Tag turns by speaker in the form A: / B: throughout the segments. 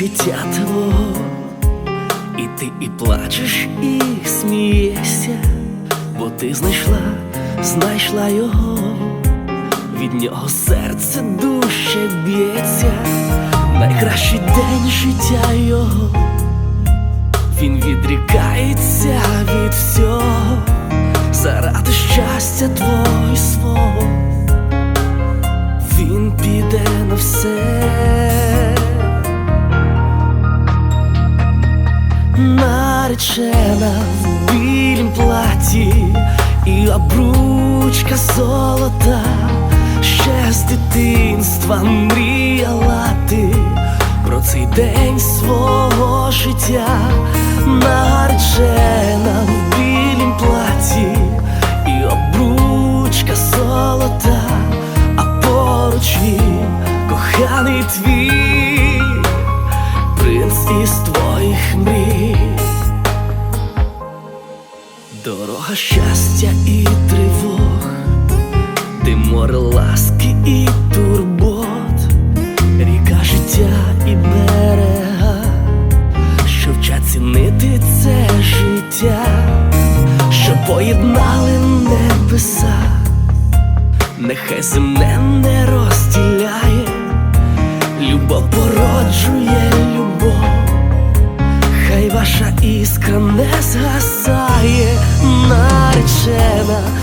A: життя твого, і ти і плачеш, і смієшся, бо ти знайшла, знайшла його, від нього серце дужче б'ється, найкращий день життя його, він відрікається Наречена в білім платі і обручка золота, ще дитинства мріяла ти про цей день свого життя, наречена в білім платі і обручка золота, а поруч він коханий твій принц із твоїх мрій. Дорога щастя і тривог, ти море ласки і турбот, ріка життя і берега, що вчать цінити це життя, що поєднали небеса, нехай земне не розділяє, любов породжує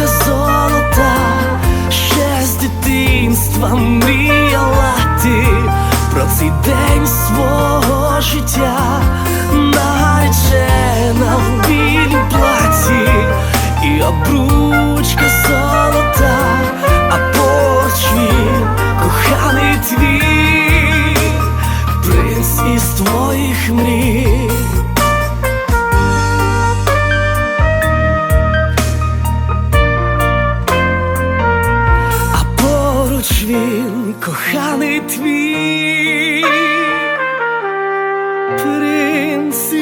A: Зірка золота, ще з дитинства мріяла ти про цей день свого життя. коханий твій принц.